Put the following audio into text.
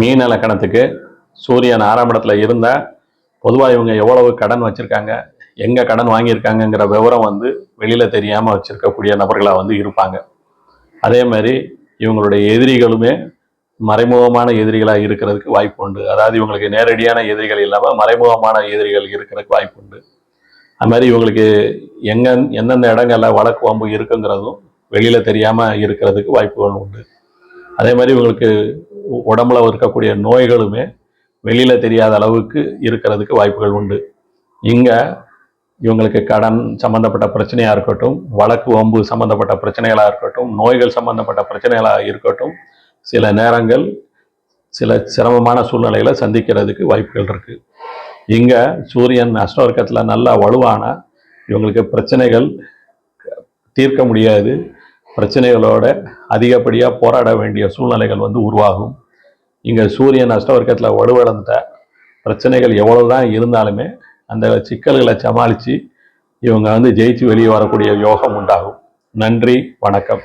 மீன லக்கணத்துக்கு சூரியன் ஆறாம் இடத்துல இருந்தால் பொதுவாக இவங்க எவ்வளவு கடன் வச்சுருக்காங்க எங்கே கடன் வாங்கியிருக்காங்கங்கிற விவரம் வந்து வெளியில் தெரியாமல் வச்சுருக்கக்கூடிய நபர்களாக வந்து இருப்பாங்க. அதே மாதிரி இவங்களுடைய எதிரிகளுமே மறைமுகமான எதிரிகளாக இருக்கிறதுக்கு வாய்ப்பு உண்டு. அதாவது இவங்களுக்கு நேரடியான எதிரிகள் இல்லாமல் மறைமுகமான எதிரிகள் இருக்கிறதுக்கு வாய்ப்பு உண்டு. அது மாதிரி இவங்களுக்கு எங்க எந்தெந்த இடங்கள்ல வழக்கு வம்பு இருக்குங்கிறதும் வெளியில் தெரியாமல் இருக்கிறதுக்கு வாய்ப்புகள் உண்டு. அதே மாதிரி இவங்களுக்கு உடம்புல இருக்கக்கூடிய நோய்களுமே வெளியில் தெரியாத அளவுக்கு இருக்கிறதுக்கு வாய்ப்புகள் உண்டு. இங்கே இவங்களுக்கு கடன் சம்மந்தப்பட்ட பிரச்சனையாக இருக்கட்டும் வழக்கு வம்பு சம்மந்தப்பட்ட பிரச்சனைகளாக இருக்கட்டும் நோய்கள் சம்மந்தப்பட்ட பிரச்சனைகளாக இருக்கட்டும் சில நேரங்கள் சில சிரமமான சூழ்நிலைகளை சந்திக்கிறதுக்கு வாய்ப்புகள் இருக்குது இங்கே சூரியன் அஷ்டவர்க்கத்தில் நல்லா வலுவான இவங்களுக்கு பிரச்சனைகள் தீர்க்க முடியாது. பிரச்சனைகளோட அதிகப்படியாக போராட வேண்டிய சூழ்நிலைகள் வந்து உருவாகும். இங்கே சூரியன் அஷ்டவர்க்கத்தில் வலுவிழந்த பிரச்சனைகள் எவ்வளோ தான் இருந்தாலுமே அந்த சிக்கல்களை சமாளித்து இவங்க வந்து ஜெயிச்சு வெளியே வரக்கூடிய யோகம் உண்டாகும். நன்றி வணக்கம்.